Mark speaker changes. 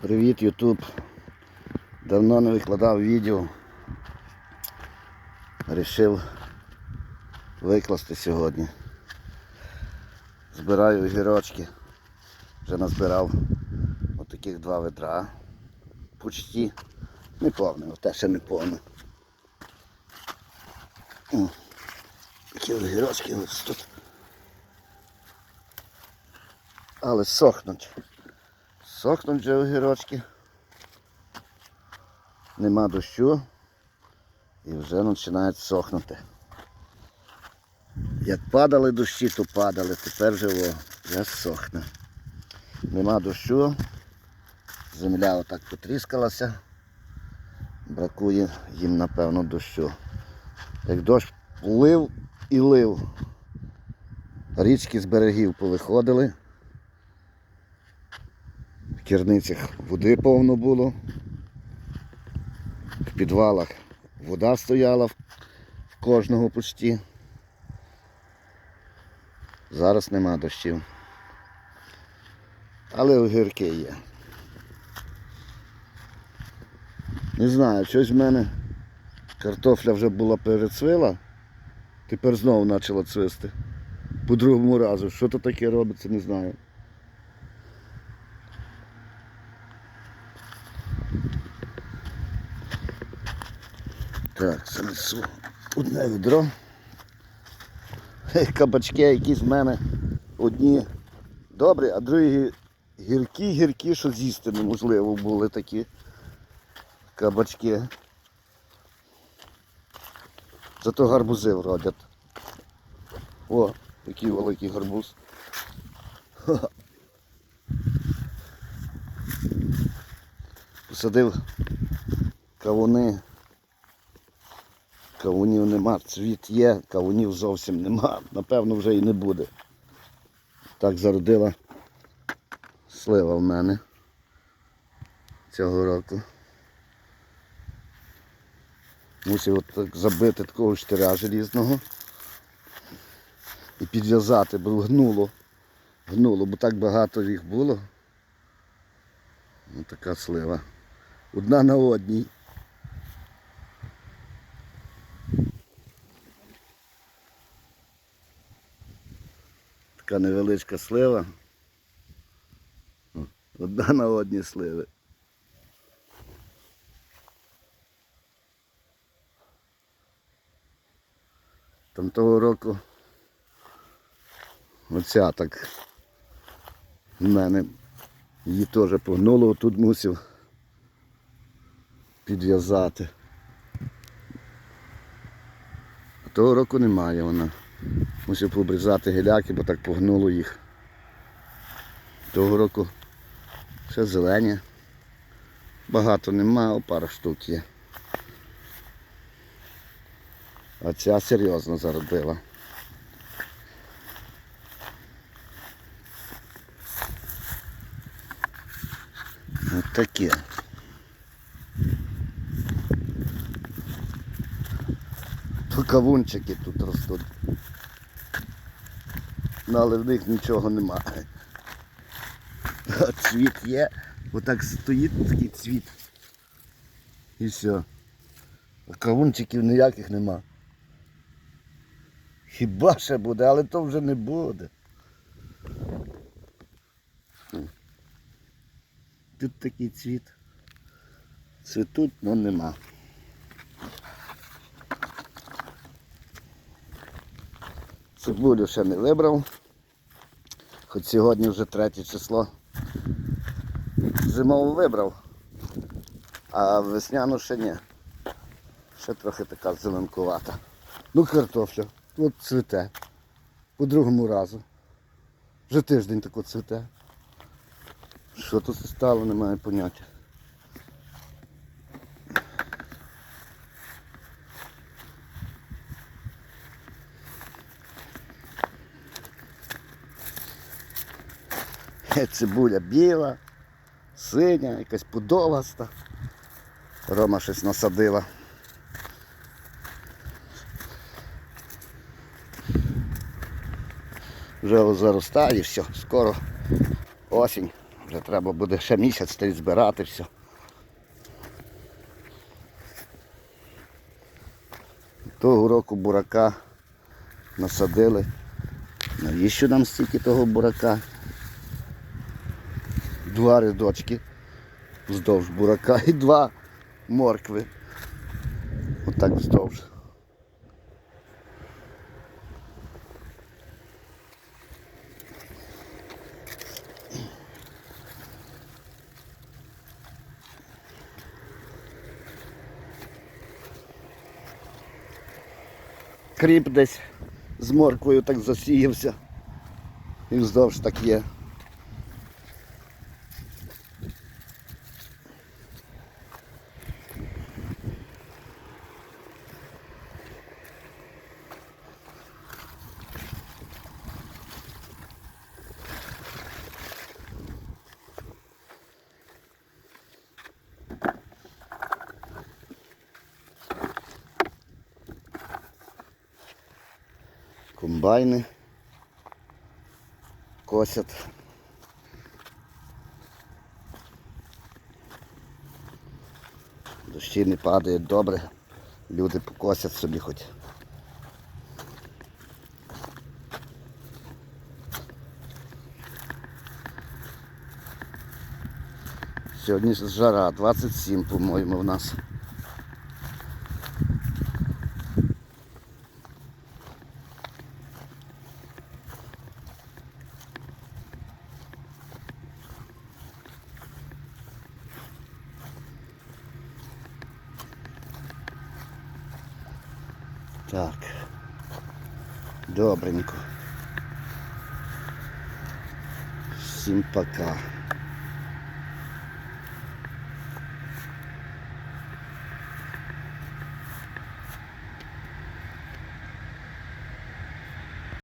Speaker 1: Привіт, Ютуб. Давно не викладав відео. Рішив викласти сьогодні. Збираю огірочки. Вже назбирав отаких два ведра. Почти не повне, оте ще не повне. Такі огірочки ось тут. Але сохнуть. Сохнуть вже огірочки. Нема дощу і вже починають сохнути. Як падали дощі, то падали, тепер вже о, вже сохне. Нема дощу, земля отак потріскалася, бракує їм, напевно, дощу. Як дощ лив і лив, річки з берегів повиходили. Керницях води повно було. В підвалах вода стояла в кожного почті. Зараз нема дощів. Але огірки є. Не знаю, щось в мене картопля вже була перецвила, тепер знову почала цвисти. По другому разу. Що то таке робиться, не знаю. Так, занесу одне відро. Кабачки якісь в мене одні добрі, а другі гіркі, гіркі, що з'їсти неможливо були такі кабачки. Зато гарбузи вродять. О, який великий гарбуз. Посадив кавуни. Кавунів нема, цвіт є, кавунів зовсім нема. Напевно, вже і не буде. Так зародила слива в мене цього року. Мусив от забити такого штиря желізного і підв'язати, бо гнуло. Гнуло, бо так багато їх було. Ось така слива. Одна на одній. Така невеличка слива. Одна на одній сливи. Там того року оця так в мене її теж погнуло, тут мусив підв'язати. А того року немає вона. Мусив пообрізати гіляки, бо так погнуло їх. Того року ще зелені. Багато нема, пара штук є. А ця серйозно заробила. Ось таке. Кавунчики тут ростуть. Ну, але в них нічого немає. Цвіт є, отак стоїть такий цвіт. І все. Кавунчиків ніяких нема. Хіба ще буде, але то вже не буде. Тут такий цвіт. Цвітуть, але нема. Цибулю ще не вибрав. Хоч сьогодні вже третє число. Зимову вибрав, а весняну ще ні. Ще трохи така зеленкувата. Ну картофля, от цвіте. По другому разу. Вже тиждень тако цвіте. Що тут стало, немає поняття. Цибуля біла, синя, якась пудоваста. Рома щось насадила. Вже заростає, все, скоро осінь. Вже треба буде ще місяць та збирати все. Того року бурака насадили. Навіщо нам стільки того бурака? Два рядочки вздовж бурака і два моркви. Отак вздовж. Кріп десь з морквою так засіявся. І вздовж так є. Комбайни косять. Дощі не падають добре, люди покосять собі хоч. Сьогодні жара 27, по-моєму, в нас. Так. Добренько. Всім пока.